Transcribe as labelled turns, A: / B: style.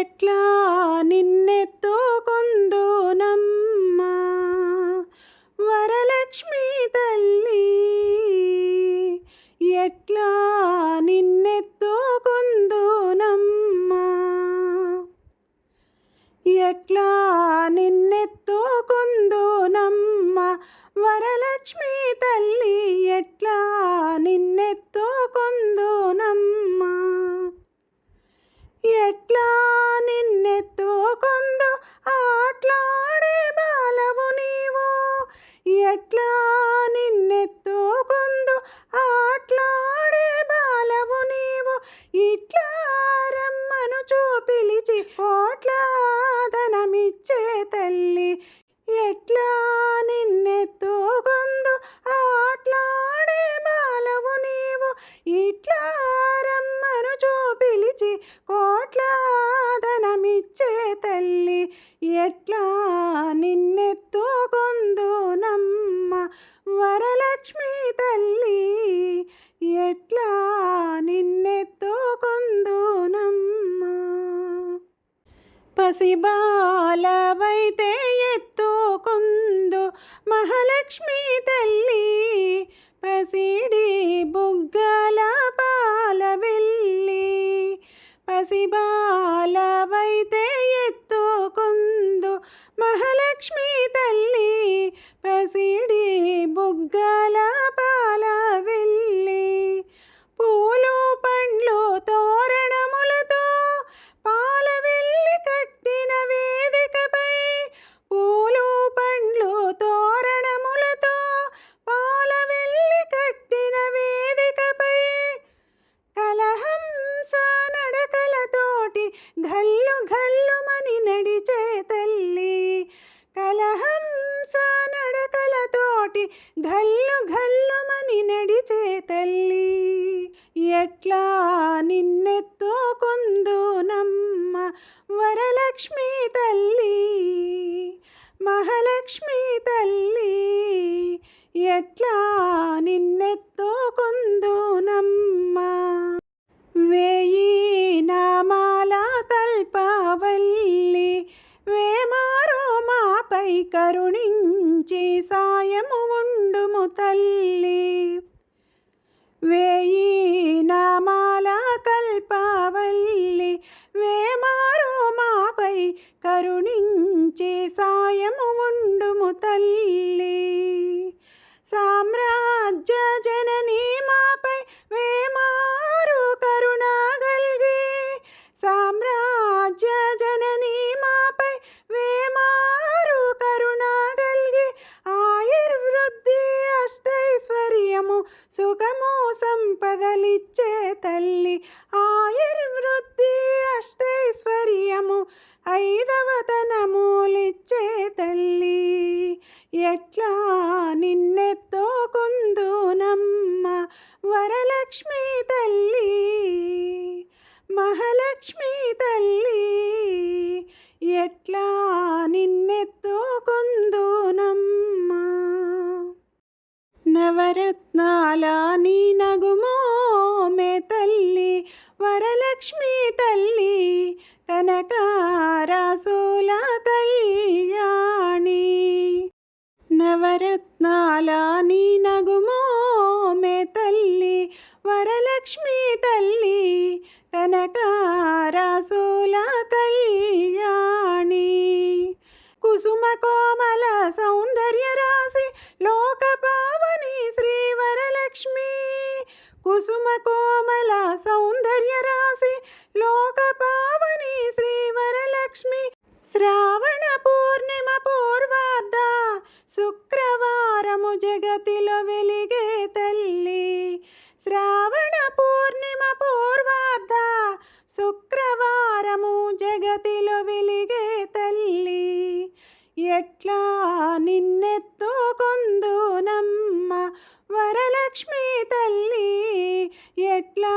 A: ఎట్లా నిన్నెత్తుకొందునమ్మా ఇట్లా రమ్మను చూపిలిచి కోట్లాదనమిచ్చే తల్లి ఎట్లా నిన్నెత్తుకుందునమ్మ వరలక్ష్మి తల్లి ఎట్లా నిన్నెత్తుకుందునమ్మ? పసిబాలవైతే ఎత్తుకుందు మహాలక్ష్మి తల్లి తోటి గల్లు గల్లుమని నడిచే తల్లి ఎట్లా నిన్నెత్తుకుందునమ్మ వరలక్ష్మి తల్లి మహాలక్ష్మి తల్లి ఎట్లా నిన్నెత్తుకుందునమ్మ వేయి నామాల కల్పవల్లి వేమారో మాపై కరు వేయి నామాల కల్పవల్లి వేమారో మాపై కరుణించే సాయము ఉండుము తల్లి. సామ్రాజ్య సుఖము సంపదలిచ్చే తల్లి ఆయుర్వృద్ధి అష్టైశ్వర్యము ఐదవతన నవరత్నాల నీ నగుమో మే తల్లి వరలక్ష్మి తల్లి కనకారాసుల కళ్యాణి. నవరత్నాల నీ నగుమో మే తల్లి వరలక్ష్మి తల్లి కనకారాసుల కళ్యాణి. కుసుమ కోమల కోమల సౌందర్య రాశి లోక పావని శ్రీ వరలక్ష్మి శ్రావణ పూర్ణిమ పూర్వార్ధ శుక్రవారము జగతిలో వెలిగే తల్లి. శ్రావణ పూర్ణిమ పూర్వార్ధ శుక్రవారము జగతిలో వెలిగే తల్లి. ఎట్లా నిన్నెత్తుకొందు నమ్మ వరలక్ష్మి ఎట్లా